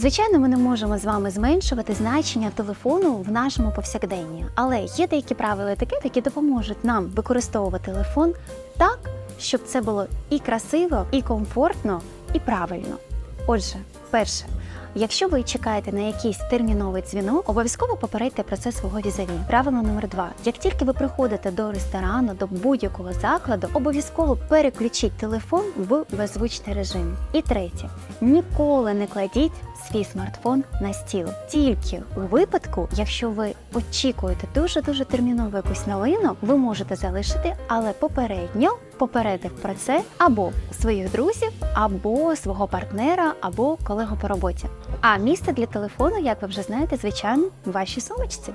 Звичайно, ми не можемо з вами зменшувати значення телефону в нашому повсякденні, але є деякі правила етикету, які допоможуть нам використовувати телефон так, щоб це було і красиво, і комфортно, і правильно. Отже, перше. Якщо ви чекаєте на якийсь терміновий дзвінок, обов'язково попередьте про це свого візаві. Правило номер два: як тільки ви приходите до ресторану, до будь-якого закладу, обов'язково переключіть телефон в беззвучний режим. І третє: ніколи не кладіть свій смартфон на стіл. Тільки у випадку, якщо ви очікуєте дуже дуже терміново якусь новину, ви можете залишити, але попередньо попередив про це або своїх друзів, або свого партнера, або колегу по роботі. А місце для телефону, як ви вже знаєте, звичайно, в вашій сумочці.